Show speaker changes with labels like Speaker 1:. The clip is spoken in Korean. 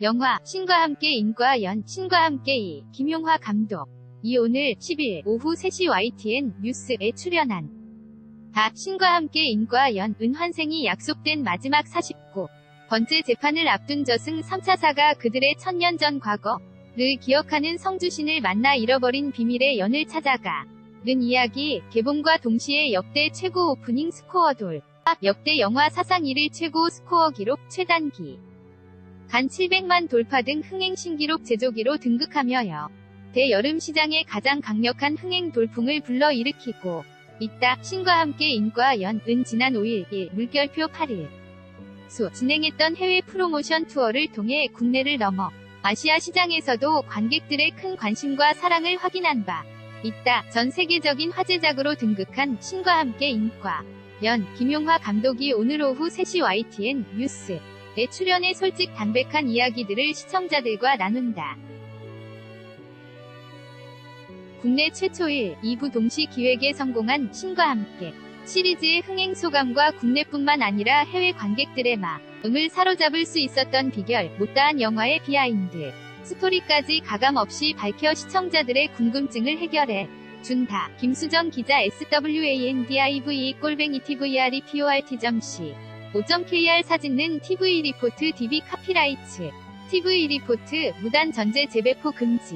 Speaker 1: 영화 신과 함께 인과 연 신과 함께 이 김용화 감독. 이 오늘 10일 오후 3시 YTN 뉴스에 출연한 다 신과 함께 인과 연 은환생이 약속된 마지막 49 번째 재판을 앞둔 저승 3차사가 그들의 천년 전 과거를 기억하는 성주신을 만나 잃어버린 비밀의 연을 찾아가 는 이야기 개봉과 동시에 역대 최고 오프닝 스코어 돌 역대 영화 사상 1일 최고 스코어 기록 최단기 간 700만 돌파 등 흥행 신기록 제조기로 등극하며요. 대여름 시장에 가장 강력한 흥행 돌풍을 불러일으키고 있다. 신과 함께 인과 연은 지난 5일 1 물결표 8일 수 진행했던 해외 프로모션 투어를 통해 국내를 넘어 아시아 시장에서도 관객들의 큰 관심과 사랑을 확인한 바 있다. 전 세계적인 화제작으로 등극한 신과 함께 인과 연 김용화 감독이 오늘 오후 3시 YTN 뉴스 에 출연해 솔직 담백한 이야기들을 시청자들과 나눈다. 국내 최초일 2부 동시 기획에 성공한 신과 함께 시리즈의 흥행 소감과 국내뿐만 아니라 해외 관객들의 마음을 사로잡을 수 있었던 비결, 못다한 영화의 비하인드, 스토리까지 가감 없이 밝혀 시청자들의 궁금증을 해결해 준다. 김수정 기자 SWANDIVE 꼴뱅이 TVR이 PORT.C 5.KR 사진는 TV 리포트 DB 카피라이츠 TV 리포트 무단 전제 재배포 금지